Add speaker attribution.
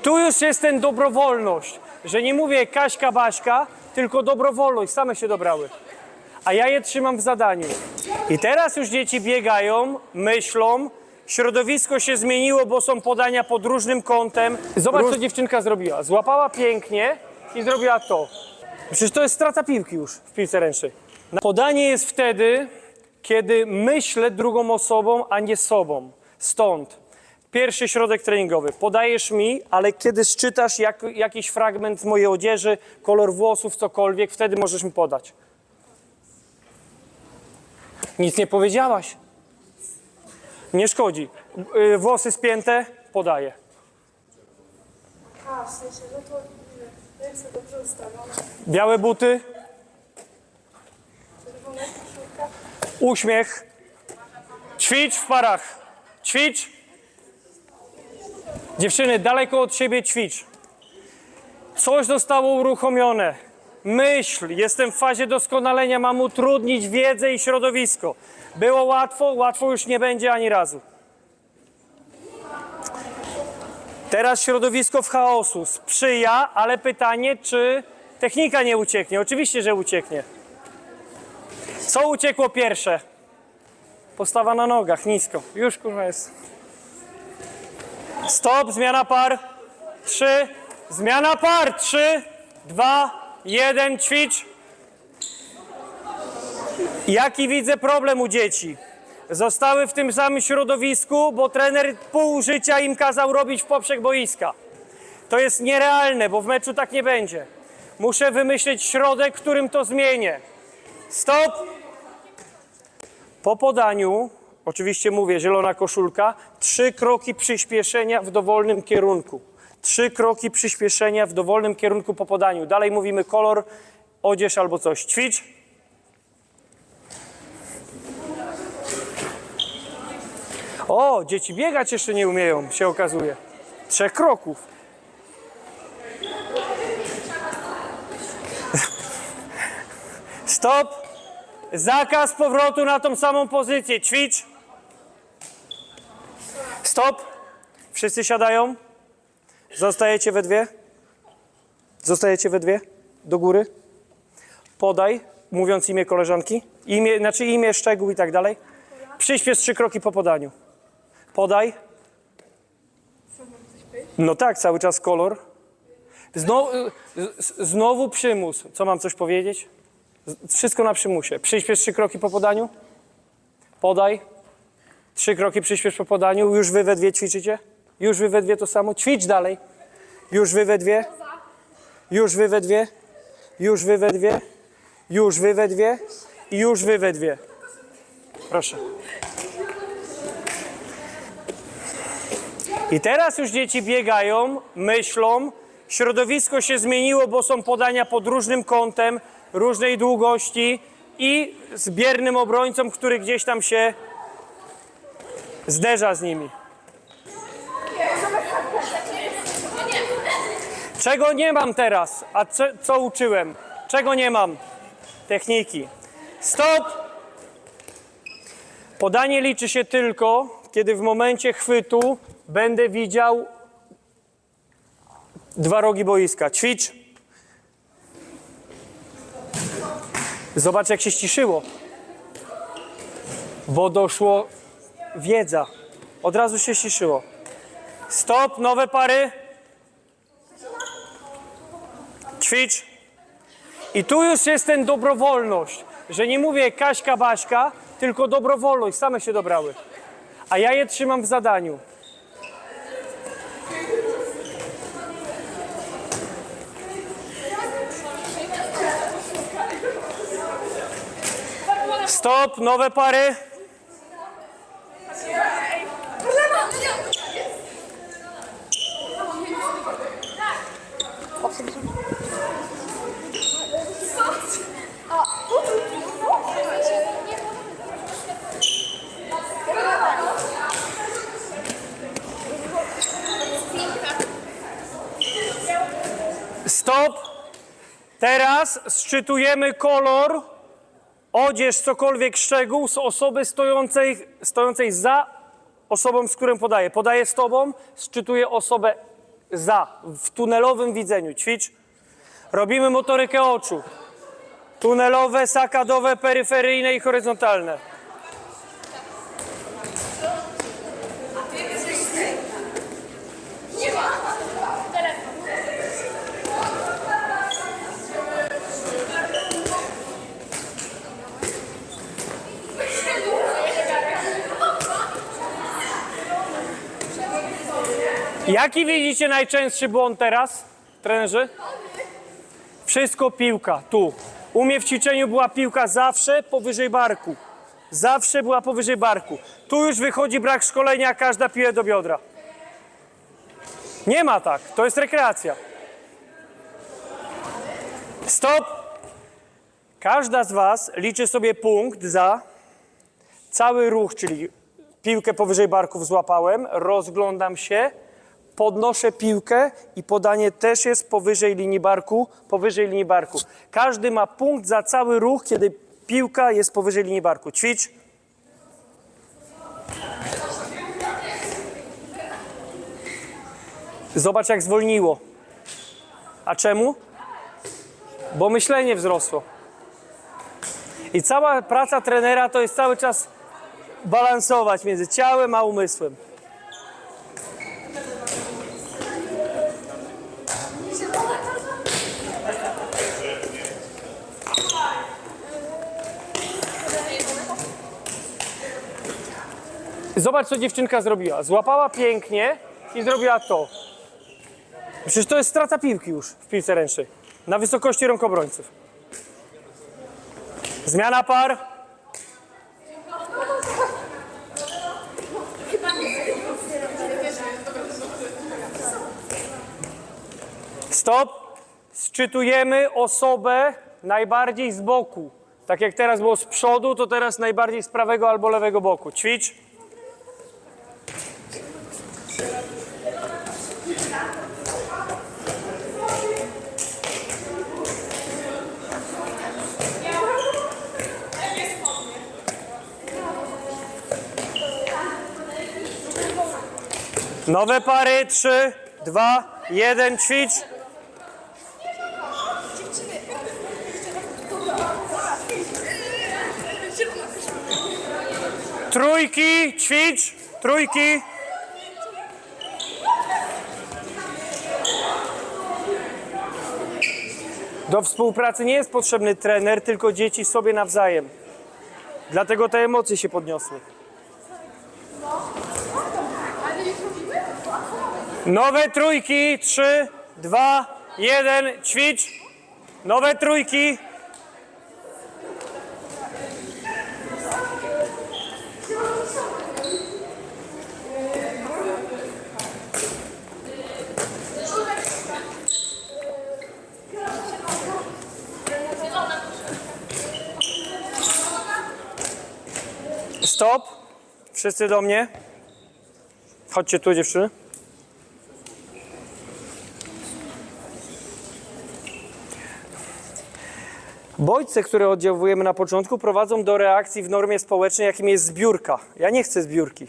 Speaker 1: I tu już jest ten dobrowolność, że nie mówię Kaśka, Baśka, tylko dobrowolność, same się dobrały. A ja je trzymam w zadaniu. I teraz już dzieci biegają, myślą, środowisko się zmieniło, bo są podania pod różnym kątem. Zobacz, co dziewczynka zrobiła. Złapała pięknie i zrobiła to. Przecież to jest strata piłki już w piłce ręcznej. Podanie jest wtedy, kiedy myślę drugą osobą, a nie sobą. Stąd pierwszy środek treningowy. Podajesz mi, ale kiedy szczytasz jak, jakiś fragment mojej odzieży, kolor włosów, cokolwiek, wtedy możesz mi podać. Nic nie powiedziałaś. Nie szkodzi. Y, Włosy spięte, podaję.
Speaker 2: A, w sensie, no to nie, ręce dobrze ustawione,
Speaker 1: Białe buty,
Speaker 2: czerwona koszulka.
Speaker 1: uśmiech. Ćwicz w parach. Ćwicz. Dziewczyny, daleko od siebie ćwicz. Coś zostało uruchomione. Myśl, jestem w fazie doskonalenia, mam utrudnić wiedzę i środowisko. Było łatwo, łatwo już nie będzie ani razu. Teraz środowisko w chaosu sprzyja, ale pytanie, czy technika nie ucieknie? Oczywiście, że ucieknie. Co uciekło pierwsze? Postawa na nogach, nisko. Już kurwa jest. Stop, zmiana par. Trzy. Zmiana par. Trzy, dwa, jeden. Ćwicz. Jaki widzę problem u dzieci? Zostały w tym samym środowisku, bo trener pół życia im kazał robić w poprzek boiska. To jest nierealne, bo w meczu tak nie będzie. Muszę wymyślić środek, którym to zmienię. Stop! Po podaniu, oczywiście mówię, zielona koszulka, trzy kroki przyspieszenia w dowolnym kierunku. Trzy kroki przyspieszenia w dowolnym kierunku po podaniu. Dalej mówimy kolor, odzież albo coś. Ćwicz. O, dzieci biegać jeszcze nie umieją, się okazuje. Trzech kroków. Stop. Zakaz powrotu na tą samą pozycję. Ćwicz. Stop. Wszyscy siadają. Zostajecie we dwie. Zostajecie we dwie. Do góry. Podaj, mówiąc imię koleżanki. Imię, znaczy imię, szczegół i tak dalej. Przyśpiesz trzy kroki po podaniu. Podaj. No tak, cały czas kolor. Znowu, znowu przymus. Co mam coś powiedzieć? Wszystko na przymusie. Przyśpiesz trzy kroki po podaniu. Podaj. Trzy kroki przyśpiesz po podaniu. Już wy we dwie ćwiczycie? Już wy we dwie to samo? Ćwicz dalej. Już wy we dwie. Już wy we dwie. Już wy we dwie. Już wy we dwie. I już wy we dwie. Proszę. I teraz już dzieci biegają, myślą, środowisko się zmieniło, bo są podania pod różnym kątem, różnej długości i z biernym obrońcą, który gdzieś tam się zderza z nimi. Czego nie mam teraz? A co, uczyłem? Czego nie mam? Techniki. Stop! Podanie liczy się tylko, kiedy w momencie chwytu będę widział dwa rogi boiska. Ćwicz. Zobacz, jak się ściszyło. Bo doszło wiedza. Od razu się ściszyło. Stop, nowe pary. Ćwicz. I tu już jest ten dobrowolność, że nie mówię Kaśka, Baśka, tylko dobrowolność, same się dobrały. A ja je trzymam w zadaniu. Stop, nowe pary. Stop. Teraz szczytujemy kolor, odzież, cokolwiek szczegół z osoby stojącej, stojącej za osobą, z którą podaję. Podaję z tobą, szczytuję osobę za, w tunelowym widzeniu. Ćwicz. Robimy motorykę oczu. Tunelowe, sakadowe, peryferyjne i horyzontalne. Jaki widzicie najczęstszy błąd teraz, trenerzy? Wszystko piłka, tu. U mnie w ćwiczeniu była piłka zawsze powyżej barku. Zawsze była powyżej barku. Tu już wychodzi brak szkolenia, każda piłę do biodra. Nie ma tak, to jest rekreacja. Stop! Każda z Was liczy sobie punkt za cały ruch, czyli piłkę powyżej barków złapałem, rozglądam się, podnoszę piłkę i podanie też jest powyżej linii barku, powyżej linii barku. Każdy ma punkt za cały ruch, kiedy piłka jest powyżej linii barku. Ćwicz. Zobacz jak zwolniło. A czemu? Bo myślenie wzrosło. I cała praca trenera to jest cały czas balansować między ciałem a umysłem. Zobacz, co dziewczynka zrobiła. Złapała pięknie i zrobiła to. Przecież to jest strata piłki już w piłce ręcznej. Na wysokości rąk obrońców. Zmiana par. Stop. Sczytujemy osobę najbardziej z boku. Tak jak teraz było z przodu, to teraz najbardziej z prawego albo lewego boku. Ćwicz. Nowe pary. 3, 2, 1. Ćwicz. Trójki, ćwicz, trójki. Do współpracy nie jest potrzebny trener, tylko dzieci sobie nawzajem. Dlatego te emocje się podniosły. Nowe trójki, 3, 2, 1, ćwicz. Nowe trójki. Stop. Wszyscy do mnie. Chodźcie tu, dziewczyny. Bodźce, które oddziałujemy na początku, prowadzą do reakcji w normie społecznej, jakim jest zbiórka. Ja nie chcę zbiórki.